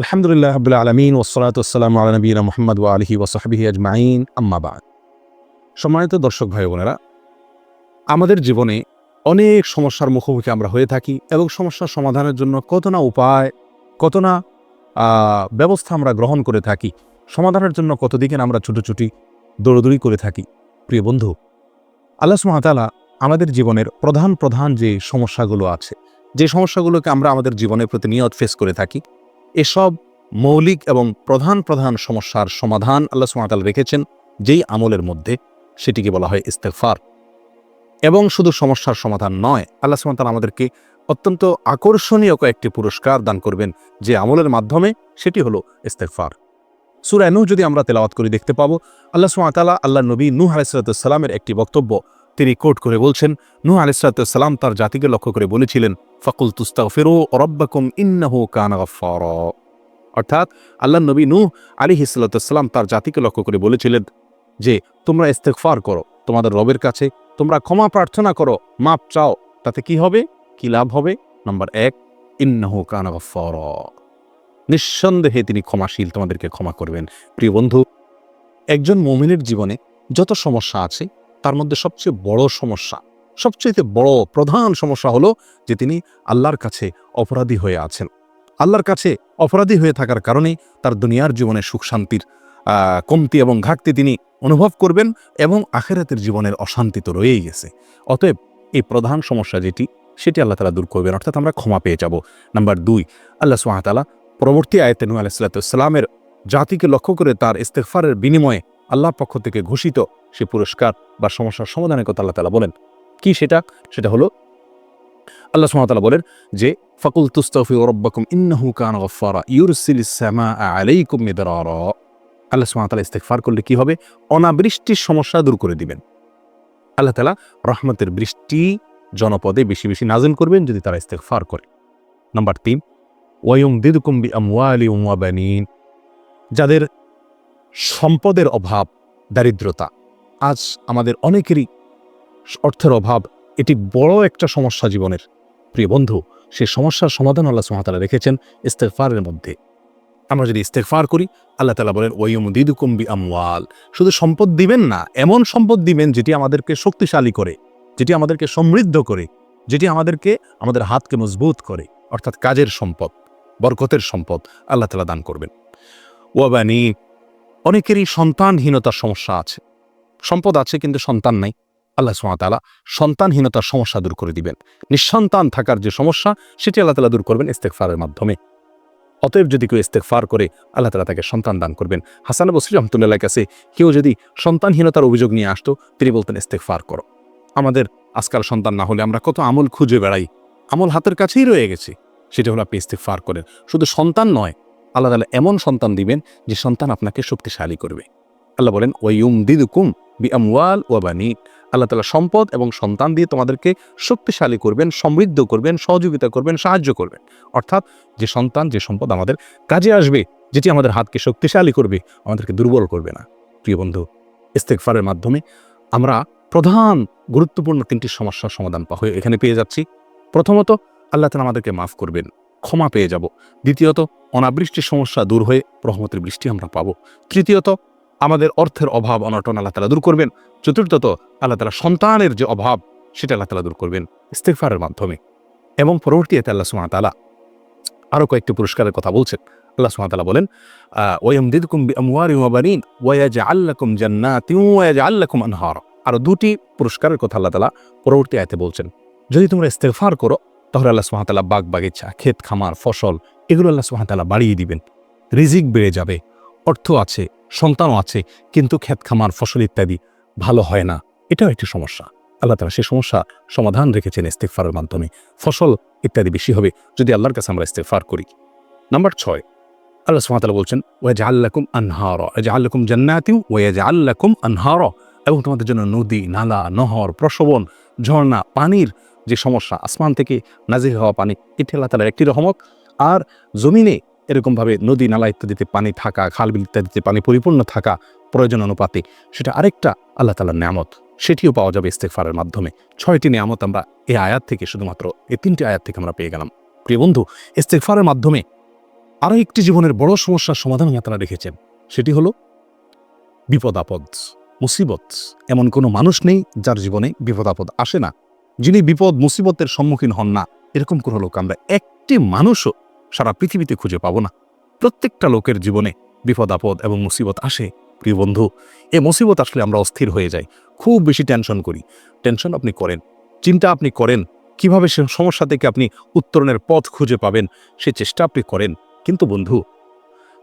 আলহামদুলিল্লাহ আব্দুল আলমিন ওসলাতাম আলা নবীনা মোহাম্মদ ওয়া আলহি ওসাহাবিহি আজমাইন আম্মাবাদ সম্মানিত দর্শক ভাই বোনেরা, আমাদের জীবনে অনেক সমস্যার মুখোমুখি আমরা হয়ে থাকি এবং সমস্যার সমাধানের জন্য কত না উপায়, কত না ব্যবস্থা আমরা গ্রহণ করে থাকি, সমাধানের জন্য কত দিকে আমরা ছুটোছুটি, দৌড়দৌড়ি করে থাকি। প্রিয় বন্ধু, আল্লাহ সুমাতালা আমাদের জীবনের প্রধান প্রধান যে সমস্যাগুলো আছে, যে সমস্যাগুলোকে আমরা আমাদের জীবনে প্রতিনিয়ত ফেস করে থাকি এসব মৌলিক এবং প্রধান প্রধান সমস্যার সমাধান আল্লাহ সুমাতাল রেখেছেন, যেই আমলের মধ্যে সেটিকে বলা হয় ইস্তেফার এবং শুধু সমস্যার সমাধান নয়, আল্লাহ সুমাতাল আমাদেরকে অত্যন্ত আকর্ষণীয় কয়েকটি পুরস্কার দান করবেন, যে আমলের মাধ্যমে সেটি হলো ইস্তেফার সুরায় নূহ যদি আমরা তেলাওয়াত করি দেখতে পাবো, আল্লাহ সুমাতালা আল্লাহ নবী নূহ আলাইসালামের একটি বক্তব্য তিনি কোট করে বলছেন, নূহ আলাইসালাম তার জাতিকে লক্ষ্য করে বলেছিলেন ফকুল তুস্তা ফেরো রব্বাকুম ইন্নাহু কানা গাফফারা। অর্থাৎ আল্লাহ নবী নূহ আলী হিসালাম তার জাতিকে লক্ষ্য করে বলেছিলেন যে, তোমরা ইস্তেগফার করো, তোমাদের রবের কাছে, তোমরা ক্ষমা প্রার্থনা করো মাপ চাও, তাতে কি হবে? কি লাভ হবে? নাম্বার এক, ইন্নাহু কানা গাফফারা। নিঃসন্দেহে তিনি ক্ষমাশীল, তোমাদেরকে ক্ষমা করবেন। প্রিয় বন্ধু, একজন মমিনের জীবনে যত সমস্যা আছে তার মধ্যে সবচেয়ে বড় সমস্যা সবচেয়ে বড় প্রধান সমস্যা হলো যে তিনি আল্লাহর কাছে অপরাধী হয়ে আছেন। আল্লাহর কাছে অপরাধী হয়ে থাকার কারণে তার দুনিয়ার জীবনে সুখ শান্তির কমতি এবং ঘাটতি তিনি অনুভব করবেন এবং আখেরাতের জীবনের অশান্তি তো রয়েই গেছে। অতএব এই প্রধান সমস্যা যেটি, সেটি আল্লাহ তালা দূর করবেন। অর্থাৎ আমরা ক্ষমা পেয়ে যাব। নাম্বার দুই, আল্লাহ সুহাতালা পরবর্তী আয়তে নু আলাইসাল্লামের জাতিকে লক্ষ্য করে তার ইস্তেফারের বিনিময়ে আল্লাহর পক্ষ থেকে ঘোষিত সে পুরস্কার বা সমস্যার সমাধানের কথা আল্লাহ তালা বলেন। কি সেটা? সেটা হলো, আল্লাহ সুবহানাহু বলেন যে ফাকুল তুস্তাফি রব্বাকুম ইন্নাহু কান গফফারা ইউরসিলিস সামা আলাইকুম মিদরারা। আল্লাহ সুবহানাহু তাআলা ইস্তেগফার করলে কি হবে? অনাবৃষ্টির সমস্যা দূর করে দিবেন। আল্লাহ তাআলা রহমতের বৃষ্টি জনপদে বেশি বেশি নাজিল করবেন যদি তারা ইস্তেগফার করে। নাম্বার তিন ওয়ায়ুম দিদুকুম বি আমওয়ালি ওয়া বানিন। যাদের সম্পদের অভাব, দারিদ্রতা আজ আমাদের অনেকেরই অর্থের অভাব। এটি বড় একটা সমস্যা জীবনের। প্রিয় বন্ধু, সে সমস্যার সমাধান আল্লাহ সুমাতালা রেখেছেন ইস্তেফারের মধ্যে। আমরা যদি ইস্তেফার করি, আল্লাহ তালা বলেন, ওয়ুমদিদুকুম বি আমওয়াল শুধু সম্পদ দিবেন না, এমন সম্পদ দিবেন যেটি আমাদেরকে শক্তিশালী করে, যেটি আমাদেরকে সমৃদ্ধ করে, যেটি আমাদেরকে, আমাদের হাতকে মজবুত করে, অর্থাৎ কাজের সম্পদ, বরকতের সম্পদ আল্লাহ তালা দান করবেন। ওয়াবানি অনেকেরই সন্তানহীনতার সমস্যা আছে। সম্পদ আছে কিন্তু সন্তান নাই। আল্লাহ সুমাতালা সন্তানহীনতার সমস্যা দূর করে দিবেন। নিঃসন্তান থাকার যে সমস্যা, সেটি আল্লাহ তালা দূর করবেন ইস্তেকফারের মাধ্যমে। অতএব যদি কেউ ইস্তেকফার করে, আল্লাহ তালা তাকে সন্তান দান করবেন। হাসান বসরি রহমতুল্লাহ কাছে কেউ যদি সন্তানহীনতার অভিযোগ নিয়ে আসতো, তিনি বলতেন ইস্তেকফার করো। আমাদের আজকাল সন্তান না হলে আমরা কত আমল খুঁজে বেড়াই। আমল হাতের কাছেই রয়ে গেছে। সেটা হলো আপনি ইস্তেকফার করেন। শুধু সন্তান নয়, আল্লাহ তালা এমন সন্তান দিবেন যে সন্তান আপনাকে শক্তিশালী করবে। আল্লাহ বলেন ওয়ুম দিদুকুম বি আমওয়াল ওয়াবানি আল্লাহ তালা সম্পদ এবং সন্তান দিয়ে তোমাদেরকে শক্তিশালী করবেন, সমৃদ্ধ করবেন, সহযোগিতা করবেন, সাহায্য করবেন। অর্থাৎ যে সন্তান, যে সম্পদ আমাদের কাজে আসবে, যেটি আমাদের হাতকে শক্তিশালী করবে, আমাদেরকে দুর্বল করবে না। প্রিয় বন্ধু ইস্তেকফারের মাধ্যমে আমরা প্রধান গুরুত্বপূর্ণ তিনটি সমস্যার সমাধান পা হয়ে এখানে পেয়ে যাচ্ছি। প্রথমত, আল্লাহ তালা আমাদেরকে মাফ করবেন, ক্ষমা পেয়ে যাব। দ্বিতীয়ত, অনাবৃষ্টির সমস্যা দূর হয়ে রহমতের বৃষ্টি আমরা পাবো। তৃতীয়ত আমাদের অর্থের অভাব অনটন আল্লাহ তালা দূর করবেন। চতুর্থত, আল্লাহ তালা সন্তানের যে অভাব, সেটা আল্লাহ তালা দূর করবেন ইস্তেফারের মাধ্যমে। এবং পরবর্তী পরবর্তীতে আল্লাহ সুমা তালা আরও কয়েকটি পুরস্কারের কথা বলছেন। আল্লাহ সুমা তালা বলেন ওয়াইম দিদকুম আমওয়ারি ওয়াজ আনহার। আরও দুটি পুরস্কারের কথা আল্লাহ তালা পরবর্তী আয়তে বলছেন। যদি তোমরা ইস্তেফার করো, তাহলে আল্লাহ সুহাতালা বাগ বাগিচা ক্ষেত খামার, ফসল, এগুলো আল্লাহ সুহাতালা বাড়িয়ে দিবেন। রিজিক বেড়ে যাবে। অর্থ আছে, সন্তানও আছে, কিন্তু ক্ষেত খামার ফসল ইত্যাদি ভালো হয় না। এটাও একটি সমস্যা। আল্লাহ তালা সেই সমস্যা সমাধান রেখেছেন ইস্তেকফারের মাধ্যমে। ফসল ইত্যাদি বেশি হবে যদি আল্লাহর কাছে আমরা ইস্তেকফার করি। নাম্বার ছয়, আল্লাহ সুমাতালা বলছেন ওয়াজ আল্লাকুম আনহার ওয়াজ আল্লাকুম জান্নাতিউ ওয়াজ আল্লাকুম আনহার এবং তোমাদের জন্য নদী, নালা, নহর, প্রসবন, ঝর্ণা, পানির যে সমস্যা, আসমান থেকে নাজির হওয়া পানি, এটি আল্লাহ তালার একটি রহমত। আর জমিনে এরকমভাবে নদী, নালা ইত্যাদিতে পানি থাকা খালবিল ইত্যাদিতে পানি পরিপূর্ণ থাকা প্রয়োজন অনুপাতে সেটা আরেকটা আল্লাহ তালার নিয়ামত। সেটিও পাওয়া যাবে ইস্তেকফারের মাধ্যমে। ছয়টি নিয়ামত আমরা এই আয়াত থেকে শুধুমাত্র এই তিনটি আয়াত থেকে আমরা পেয়ে গেলাম। প্রিয় বন্ধু ইস্তেকফারের মাধ্যমে আরও একটি জীবনের বড় সমস্যার সমাধান তালা রেখেছেন। সেটি হলো বিপদ আপদ, মুসিবত। এমন কোনো মানুষ নেই যার জীবনে বিপদ আপদ আসে না। যিনি বিপদ, মুসিবতের সম্মুখীন হন না, এরকম কোনো লোক আমরা। একটি মানুষও সারা পৃথিবীতে খুঁজে পাবো না। প্রত্যেকটা লোকের জীবনে বিপদ, আপদ এবং মুসিবত আসে। প্রিয় বন্ধু, এ মুসিবত আসলে আমরা অস্থির হয়ে যাই। খুব বেশি টেনশন করি। টেনশন আপনি করেন। চিন্তা আপনি করেন। কীভাবে সে সমস্যা থেকে আপনি উত্তরণের পথ খুঁজে পাবেন, সে চেষ্টা আপনি করেন। কিন্তু বন্ধু,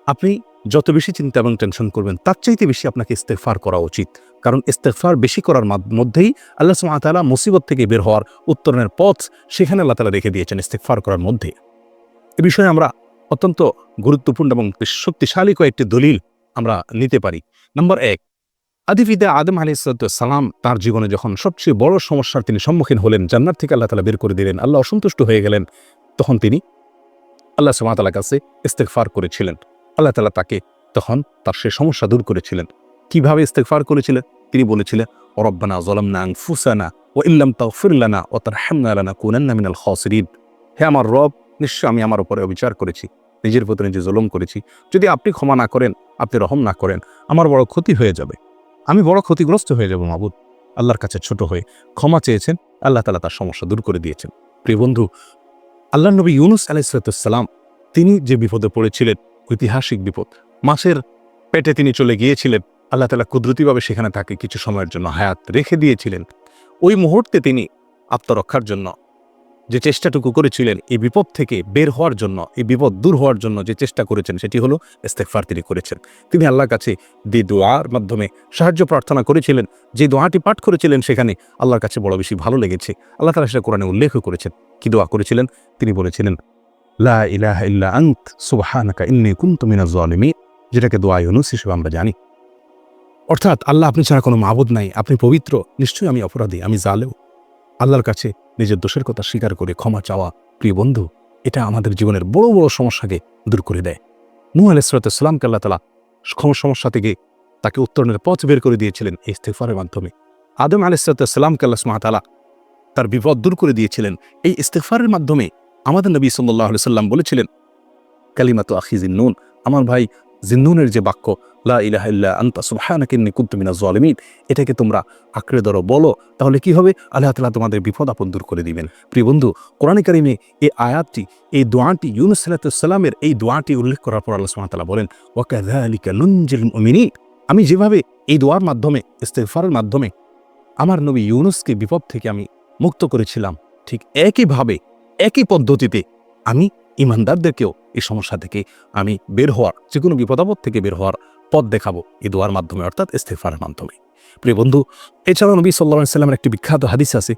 আপনি যত বেশি চিন্তা এবং টেনশন করবেন, তার চাইতে বেশি আপনাকে ইস্তেফার করা উচিত। কারণ ইস্তেফার বেশি করার মধ্যেই আল্লাহ সুমাতালা মুসিবত থেকে বের হওয়ার উত্তরণের পথ সেখানে আল্লাহ তালা রেখে দিয়েছেন ইস্তেফার করার মধ্যে। এ বিষয়ে আমরা অত্যন্ত গুরুত্বপূর্ণ এবং শক্তিশালী কয়েকটি দলিল আমরা নিতে পারি। নম্বর এক আদিফিদা আদম আলি সালাম তার জীবনে যখন সবচেয়ে বড় সমস্যার তিনি সম্মুখীন হলেন জান্নাত থেকে আল্লাহ তালা বের করে দিলেন, আল্লাহ অসন্তুষ্ট হয়ে গেলেন, তখন তিনি আল্লাহ সুমাতালার কাছে ইস্তেকফার করেছিলেন। আল্লাহ তালা তাকে তখন তার সে সমস্যা দূর করেছিলেন। কীভাবে ইস্তেকফার করেছিলেন? তিনি বলেছিলেন, রব্বানা জলামনা ফুসানা ও ইল্লাম তাগফিরলানা ও তার হেমনালানা কুনান্না মিনাল খসরিন। হে আমার রব নিশ্চয় আমি আমার উপরে অবিচার করেছি, নিজের প্রতি নিজে জুলুম করেছি। যদি আপনি ক্ষমা না করেন, আপনি রহম না করেন, আমার বড় ক্ষতি হয়ে যাবে। আমি বড় ক্ষতিগ্রস্ত হয়ে যাব মাবুদ। আল্লাহর কাছে ছোট হয়ে ক্ষমা চেয়েছেন, আল্লাহ তালা তার সমস্যা দূর করে দিয়েছেন। প্রিয় বন্ধু আল্লাহ নবী ইউনুস আলাইসালাম তিনি যে বিপদে পড়েছিলেন, ঐতিহাসিক বিপদ, মাছের পেটে তিনি চলে গিয়েছিলেন, আল্লাহ তালা কুদরতিভাবে সেখানে তাকে কিছু সময়ের জন্য হায়াত রেখে দিয়েছিলেন। ওই মুহূর্তে তিনি আত্মরক্ষার জন্য যে চেষ্টাটুকু করেছিলেন এই বিপদ থেকে বের হওয়ার জন্য, এই বিপদ দূর হওয়ার জন্য যে চেষ্টা করেছেন, সেটি হলো ইস্তেকফার তিনি করেছেন। তিনি আল্লাহর কাছে দি দোয়ার মাধ্যমে সাহায্য প্রার্থনা করেছিলেন, যে দোয়াটি পাঠ করেছিলেন, সেখানে আল্লাহর কাছে বড় বেশি ভালো লেগেছে। আল্লাহ তালা সেটা কোরআনে উল্লেখও করেছেন। কি দোয়া করেছিলেন? তিনি বলেছিলেন, লা যেটাকে দোয়া ইউনুস হিসেবে আমরা জানি। অর্থাৎ আল্লাহ আপনি ছাড়া কোনো মাবুদ নাই, আপনি পবিত্র, নিশ্চয়ই আমি অপরাধী, আমি জালেও আল্লাহর কাছে নিজের দোষের কথা স্বীকার করে ক্ষমা চাওয়া, প্রিয় বন্ধু, এটা আমাদের জীবনের বড় বড় সমস্যাকে দূর করে দেয়। নূহ আলাইসালামকে আল্লাহ তালা ক্ষম- সমস্যা থেকে তাকে উত্তরণের পথ বের করে দিয়েছিলেন ইস্তেফারের মাধ্যমে। আদম আলাইসালামকে আল্লাহ সুমাতালা তার বিপদ দূর করে দিয়েছিলেন। এই ইস্তেফারের মাধ্যমে আমাদের নবী সাল্লাহ সাল্লাম বলেছিলেন, কালিমাতো আখি জিন্নুন, আমার ভাই জিন্নুনের যে বাক্য এটাকে তোমরা আঁকড়ে ধরো, বলো, তাহলে কি হবে? আল্লাহ তাআলা তোমাদের বিপদ আপন দূর করে দিবেন। প্রিয় বন্ধু, কোরআন কারিমে এই আয়াতটি, এই দোয়াটি, ইউনুস সাল্লামের এই দোয়াটি উল্লেখ করার পর আল্লাহ তাআলা বলেন, ওয়াকাযালিকা নুনজিল মুমিনিন। আমি যেভাবে এই দোয়ার মাধ্যমে, ইস্তেগফারের মাধ্যমে আমার নবী ইউনুসকে বিপদ থেকে আমি মুক্ত করেছিলাম, ঠিক একইভাবে, একই পদ্ধতিতে আমি ইমানদারদেরকেও এই সমস্যা থেকে আমি বের হওয়ার যে কোনো বিপদাপদ থেকে বের হওয়ার পথ দেখাবো এই দোয়ার মাধ্যমে, অর্থাৎ ইস্তেফারের মাধ্যমে। প্রিয় বন্ধু, এছাড়াও নবী সাল্লাহ সাল্লামের একটি বিখ্যাত হাদিস আছে।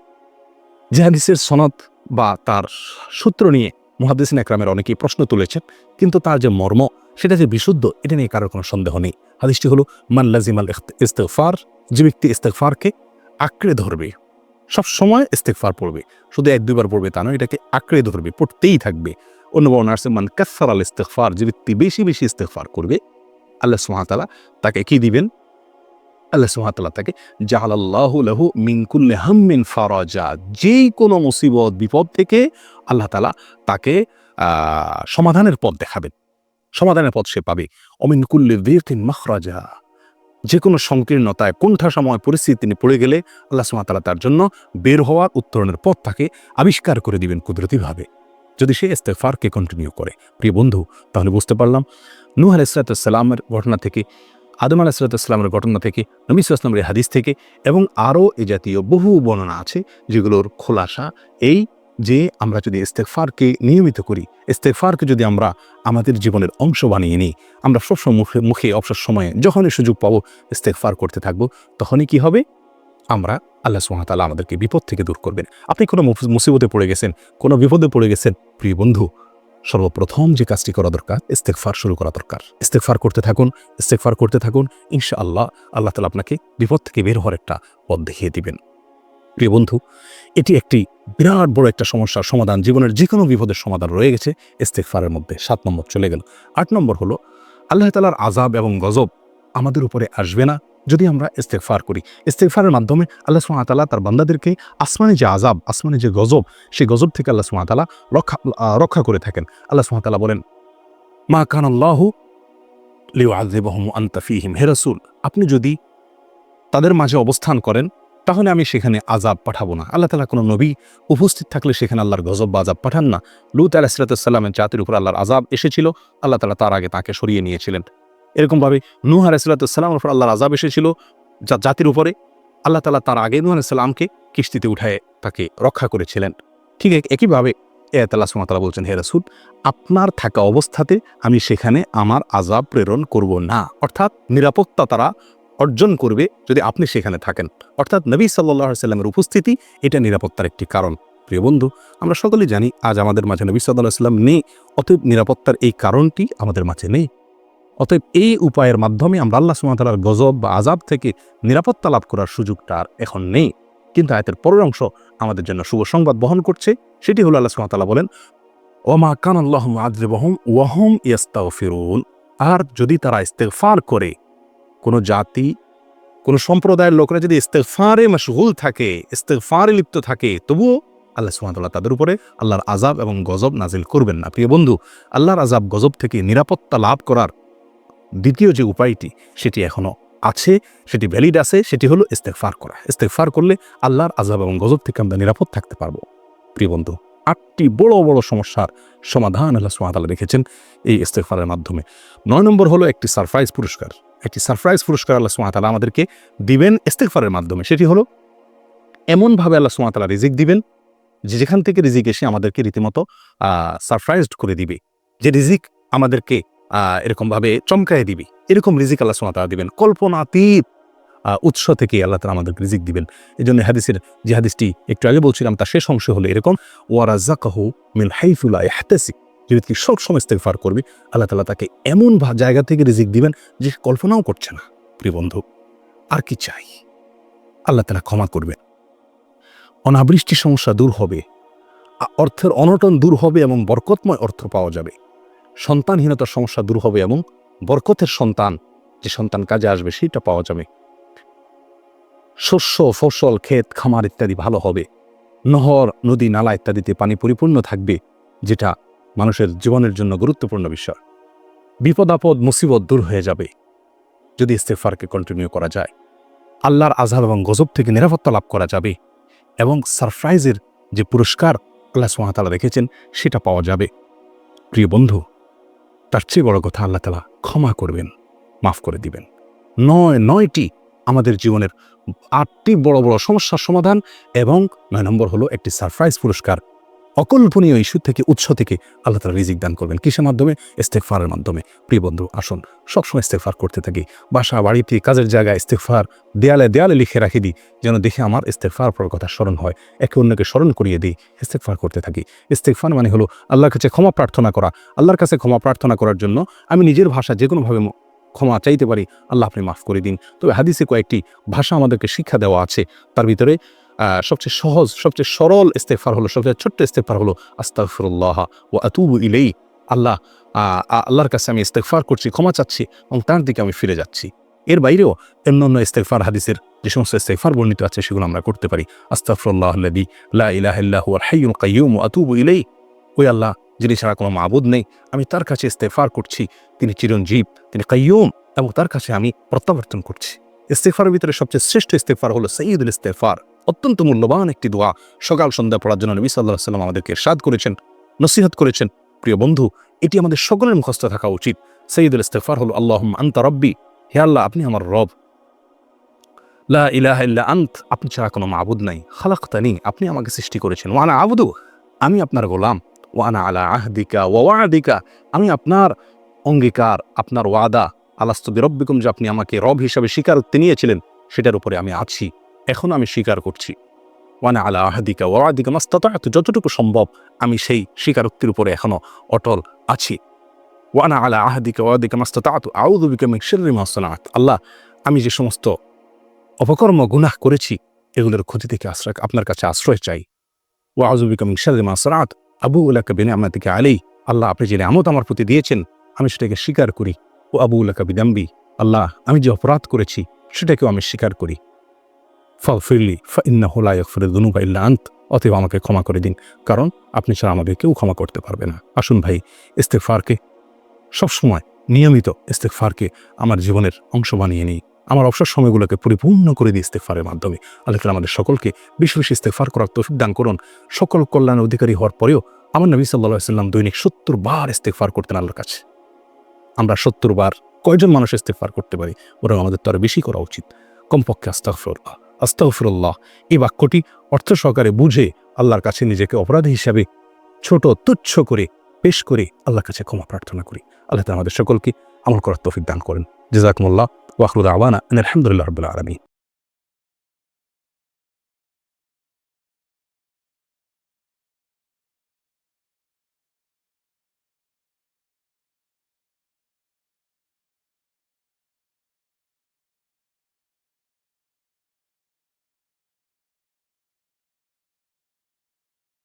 যে হাদিসের সনদ বা তার সূত্র নিয়ে মুহাদ্দিসিন একরামের অনেকেই প্রশ্ন তুলেছেন, কিন্তু তার যে মর্ম, সেটা যে বিশুদ্ধ, এটা নিয়ে কারোর কোনো সন্দেহ নেই। হাদিসটি হলো, মান লাজিমাল ইস্তেফার যে ব্যক্তি ইস্তেফারকে আঁকড়ে ধরবে সব সময় ইস্তেকফার পড়বে। শুধু এক দুইবার পড়বে তা নয়, এটাকে আঁকড়ে ধরবে, পড়তেই থাকবে। অন্য বর্ণ আসছে মান কাসার আল ইস্তেকফার যে ব্যক্তি বেশি বেশি ইস্তেকফার করবে, আল্লাহ সুহাতালা তাকে কি দিবেন? আল্লাহ সুহাতালা তাকে জাহালাল্লাহ লাহু মিনকুল্লে হাম্মিন ফারাজা, যেই কোনো মুসিবত, বিপদ থেকে আল্লাহ তালা তাকে সমাধানের পথ দেখাবেন। সমাধানের পথ সে পাবে। অমিনকুল্লে বীরতিন মখরাজা যে কোনো সংকীর্ণতায় কোনঠা সময় পরিস্থিতি তিনি পড়ে গেলে আল্লাহ সুমাতালা তার জন্য বের হওয়ার উত্তরণের পথ তাকে আবিষ্কার করে দিবেন কুদরতিভাবে। যদি সে ইস্তেফারকে কন্টিনিউ করে। প্রিয় বন্ধু, তাহলে বুঝতে পারলাম, নূহ আলাইসালাতামের ঘটনা থেকে, আদম আলাইসালাতামের ঘটনা থেকে, নবী ইসলামের হাদিস থেকে এবং আরও এ জাতীয় বহু বর্ণনা আছে যেগুলোর খোলাসা এই যে আমরা যদি ইস্তেকফারকে নিয়মিত করি ইস্তেকফারকে যদি আমরা আমাদের জীবনের অংশ বানিয়ে নিই, আমরা সবসময় মুখে মুখে অবসর সময়ে যখনই সুযোগ পাবো ইস্তেকফার করতে থাকব, তখনই কি হবে? আমরা আল্লাহ সুহাতালা আমাদেরকে বিপদ থেকে দূর করবেন। আপনি কোনো মুসিবতে পড়ে গেছেন, কোনো বিপদে পড়ে গেছেন, প্রিয় বন্ধু, সর্বপ্রথম যে কাজটি করা দরকার ইস্তেকফার শুরু করা দরকার। ইস্তেকফার করতে থাকুন ইস্তেকফার করতে থাকুন ইনশা আল্লাহ আল্লাহ তালা আপনাকে বিপদ থেকে বের হওয়ার একটা পথ দেখিয়ে দিবেন। প্রিয় বন্ধু, এটি একটি বিরাট বড় একটা সমস্যার সমাধান। জীবনের যে কোনো বিপদের সমাধান রয়ে গেছে ইস্তেকফারের মধ্যে সাত নম্বর চলে গেল। আট নম্বর হলো, আল্লাহ তালার আজাব এবং গজব আমাদের উপরে আসবে না যদি আমরা ইস্তেকফার করি ইস্তেকফারের মাধ্যমে আল্লাহ সুমাতালা তার বান্দাদেরকে আসমানে যে আজাব আসমানে যে গজব, সেই গজব থেকে আল্লাহ সুমাতালা রক্ষা রক্ষা করে থাকেন। আল্লাহ সুমাতালা বলেন, মা কান আল্লাহ লিউ আজেবাহম আন্তাফিহিম হে রাসূল, আপনি যদি তাদের মাঝে অবস্থান করেন, তাহলে আমি সেখানে আজাব পাঠাবো না। আল্লাহ তালা কোনো নবী উপস্থিত থাকলে সেখানে আল্লাহর গজব বা আজাব পাঠান না। লুত আলাহিসাল্লামের জাতির উপর আল্লাহর আজাব এসেছিল। আল্লাহ তালা তার আগে তাকে সরিয়ে নিয়েছিলেন। এরকমভাবে নূহ আলাহিসাল্লামের উপর আল্লাহর আজাব এসেছিল। যা জাতির উপরে আল্লাহ তালা তার আগে নূহ আলাইসাল্লামকে কিস্তিতে উঠায়, তাকে রক্ষা করেছিলেন। ঠিক এক- একইভাবে এ আল্লাহ সুমাতালা বলছেন, হে রাসুল, আপনার থাকা অবস্থাতে আমি সেখানে আমার আজাব প্রেরণ করব না। অর্থাৎ নিরাপত্তা তারা অর্জন করবে যদি আপনি সেখানে থাকেন। অর্থাৎ নবী সাল্লাহ সাল্লামের উপস্থিতি এটা নিরাপত্তার একটি কারণ। প্রিয় বন্ধু, আমরা সকলেই জানি, আজ আমাদের মাঝে নবী সাল্লাহ সাল্লাম নেই, অতএব নিরাপত্তার এই কারণটি আমাদের মাঝে নেই। অতএব এই উপায়ের মাধ্যমে আমরা আল্লাহ সুমাতালার গজব বা আজাব থেকে নিরাপত্তা লাভ করার সুযোগটা আর এখন নেই। কিন্তু আয়তের পরের অংশ আমাদের জন্য শুভ সংবাদ বহন করছে, সেটি হলো আল্লাহ সুমাতালা বলেন ওমা কান আল্লাহ আদ্রেবহম ওয়াহম ইয়াস্তাগফিরুন। আর যদি তারা ইস্তেগফার করে, কোনো জাতি, কোনো সম্প্রদায়ের লোকরা যদি ইস্তেগফারে মশগুল থাকে, ইস্তেগফারে লিপ্ত থাকে, তবুও আল্লাহ সুবহানাহু তাদের উপরে আল্লাহর আজাব এবং গজব নাজিল করবেন না। প্রিয় বন্ধু, আল্লাহর আজাব গজব থেকে নিরাপত্তা লাভ করার দ্বিতীয় যে উপায়টি সেটি এখনও আছে, সেটি ভ্যালিড আছে, সেটি হলো ইস্তেগফার করা। ইস্তেগফার করলে আল্লাহর আজাব এবং গজব থেকে আমরা নিরাপদ থাকতে পারব। প্রিয় বন্ধু, আটটি বড় বড় সমস্যার সমাধান আল্লাহ সুবহানাহু রেখেছেন এই ইস্তেগফারের মাধ্যমে। নয় নম্বর হলো একটি সারপ্রাইজ পুরস্কার। একটি সারপ্রাইজ পুরস্কার আল্লাহ সুমাতালা আমাদেরকে দিবেন ইস্তেকফারের মাধ্যমে। সেটি হলো এমনভাবে আল্লাহ সুমাতালা রিজিক দিবেন যে যেখান থেকে রিজিক এসে আমাদেরকে রীতিমতো সারপ্রাইজড করে দিবে। যে রিজিক আমাদেরকে এরকমভাবে চমকায় দিবি। এরকম রিজিক আল্লাহ সুমাতালা দিবেন। কল্পনাতীত উৎস থেকে আল্লাহ তালা আমাদেরকে রিজিক দিবেন। এই জন্য হাদিসের যে হাদিসটি একটু আগে বলছিলাম, তার শেষ অংশ হলো এরকম ওয়ারাজাকাহু মিল হাইফুলা ইহতাসিব যে ব্যক্তি সবসময় ইস্তেগফার করবে, আল্লাহ তালা তাকে এমন জায়গা থেকে রিজিক দিবেন যে কল্পনাও করছে না। প্রিয় বন্ধু, আর কি চাই? আল্লাহ তালা ক্ষমা করবেন। অনাবৃষ্টি সমস্যা দূর হবে অর্থের অনটন দূর হবে এবং বরকতময় অর্থ পাওয়া যাবে। সন্তানহীনতার সমস্যা দূর হবে এবং বরকতের সন্তান যে সন্তান কাজে আসবে সেটা পাওয়া যাবে। শস্য, ফসল, ক্ষেত, খামার ইত্যাদি ভালো হবে। নহর, নদী, নালা ইত্যাদিতে পানি পরিপূর্ণ থাকবে, যেটা মানুষের জীবনের জন্য গুরুত্বপূর্ণ বিষয়। বিপদ, আপদ, মুসিবত দূর হয়ে যাবে যদি ইস্তেফারকে কন্টিনিউ করা যায়। আল্লাহর আজাব এবং গজব থেকে নিরাপত্তা লাভ করা যাবে এবং সারপ্রাইজের যে পুরস্কার আল্লাহ সুহাতালা রেখেছেন সেটা পাওয়া যাবে। প্রিয় বন্ধু তার চেয়ে বড় কথা আল্লাহ তালা ক্ষমা করবেন, মাফ করে দিবেন। নয়, নয়টি আমাদের জীবনের আটটি বড় বড় সমস্যার সমাধান এবং নয় নম্বর হলো একটি সারপ্রাইজ পুরস্কার অকল্পনীয় ইস্যু থেকে উৎস থেকে আল্লাহ তালা রিজিক দান করবেন। কিসের মাধ্যমে? ইস্তেকফারের মাধ্যমে। প্রিয় বন্ধু, আসুন, সবসময় ইস্তেকফার করতে থাকি। বাসা বাড়িতে কাজের জায়গায় ইস্তেকফার দেয়ালে দেয়ালে লিখে রাখি দিই যেন দেখে আমার ইস্তেকফার পর কথা স্মরণ হয়। একে অন্যকে স্মরণ করিয়ে দিই ইস্তেকফার করতে থাকি। ইস্তেকফার মানে হলো আল্লাহর কাছে ক্ষমা প্রার্থনা করা। আল্লাহর কাছে ক্ষমা প্রার্থনা করার জন্য আমি নিজের ভাষা যে কোনোভাবে ক্ষমা চাইতে পারি, আল্লাহ আপনি মাফ করে দিন। তবে হাদিসে কয়েকটি ভাষা আমাদেরকে শিক্ষা দেওয়া আছে। তার ভিতরে সবচেয়ে সহজ, সবচেয়ে সরল ইস্তেফার হলো, সবচেয়ে ছোট্ট ইস্তেফার হলো, আস্তাগফিরুল্লাহ ও আতুবু ইলেই আল্লাহ আল্লাহর কাছে আমি ইস্তেগফার করছি, ক্ষমা চাচ্ছি এবং তার দিকে আমি ফিরে যাচ্ছি। এর বাইরেও অন্য অন্য ইস্তেগফার হাদিসের যে সমস্ত ইস্তেগফার বর্ণিত আছে, সেগুলো আমরা করতে পারি। আস্তাগফিরুল্লাহ আল্লাযী লা ইলাহা ইল্লা হুয়াল হাইয়ুল কাইয়্যুম ওয়া আতুবু ইলেই ওই আল্লাহ, যিনি ছাড়া কোনো মাবুদ নেই, আমি তার কাছে ইস্তেগফার করছি, তিনি চিরঞ্জীব, তিনি কাইয়ুম এবং তার কাছে আমি প্রত্যাবর্তন করছি। ইস্তেগফারের ভিতরে সবচেয়ে শ্রেষ্ঠ ইস্তেগফার হলো সঈদুল ইস্তেগফার। অত্যন্ত মূল্যবান একটি দোয়া। সকাল সন্ধ্যা পড়ার জন্য নবী সাল্লাহ সাল্লাম আমাদেরকে সাদ করেছেন, নসিহত করেছেন। প্রিয় বন্ধু, এটি আমাদের সকলের মুখস্থ থাকা উচিত। সঈদুল ইস্তেগফার হলো আল্লাহ আন্তা রব্বি। হে আল্লাহ, আপনি আমার রব। লা ইলাহা আন্ত, আপনি ছাড়া কোনো মাবুদ নাই। খালাক্তানি, আপনি আমাকে সৃষ্টি করেছেন। ওয়ানা আবুদু, আমি আপনার গোলাম। ওয়ানা আলা আহদিকা ওয়াদিকা, আমি আপনার অঙ্গীকার, আপনার ওয়াদা। আলাস্তবি রব্বিকুম যে আপনি আমাকে রব হিসাবে স্বীকারোক্তি নিয়েছিলেন, সেটার উপরে আমি আছি। এখন আমি স্বীকার করছি। ওয়ানা আলা আহাদিকা ওয়াদিকা মাস্তাত যতটুকু সম্ভব আমি সেই স্বীকারোক্তির উপরে এখনও অটল আছি। ওয়ানা আলা আহাদিকা ওয়াদিকা মাস্তাত আউদুবিকা মিন শিররি মা সানাত। আল্লাহ, আমি যে সমস্ত অপকর্ম, গুনাহ করেছি, এগুলোর ক্ষতি থেকে আশ্রয়, আপনার কাছে আশ্রয় চাই। ও আউজুবিকা মিন শিররি মা সানাত, আবু উলাকা বিনে আমাদিকে আলাই আল্লাহ, আপনি যে আমত আমার প্রতি দিয়েছেন, আমি সেটাকে স্বীকার করি। ও আবু উলাকা বিদাম্বি, আল্লাহ, আমি যে অপরাধ করেছি, সেটাকেও আমি স্বীকার করি। ফল ফিরলি ইন্না হোলা ইয়ফরে দুনুবা ইল্লা আন্ত। অতএব আমাকে ক্ষমা করে দিন, কারণ আপনি ছাড়া আমাকে কেউ ক্ষমা করতে পারবে না। আসুন ভাই ইস্তেফারকে সবসময় নিয়মিত ইস্তেকফারকে আমার জীবনের অংশ বানিয়ে নিই। আমার অবসর সময়গুলোকে পরিপূর্ণ করে দিই ইস্তেকফারের মাধ্যমে। আল্লাহ তাআলা আমাদের সকলকে বেশি বেশি ইস্তেকফার করার তৌফিক দান করুন। সকল কল্যাণ অধিকারী হওয়ার পরেও আমার নবী সাল্লাহ সাল্লাম দৈনিক সত্তর বার ইস্তেকফার করতেন আল্লাহর কাছে। আমরা সত্তর বার কয়জন মানুষ ইস্তেকফার করতে পারি? বরং আমাদের তো আরও বেশি করা উচিত। কমপক্ষে আস্তাগফিরুল্লাহ। আস্তাগফিরুল্লাহ। এই বাক্যটি অর্থ সহকারে বুঝে আল্লাহর কাছে নিজেকে অপরাধী হিসাবে ছোট, তুচ্ছ করে, পেশ করে আল্লাহর কাছে ক্ষমা প্রার্থনা করি। আল্লাহ আমাদের সকলকে আমল করার তফিক দান করেন। জেজাকমুল্লাহ ওয়াকরুদ আওয়ানা আলহামদুলিল্লাহ রবুল্লা আলমী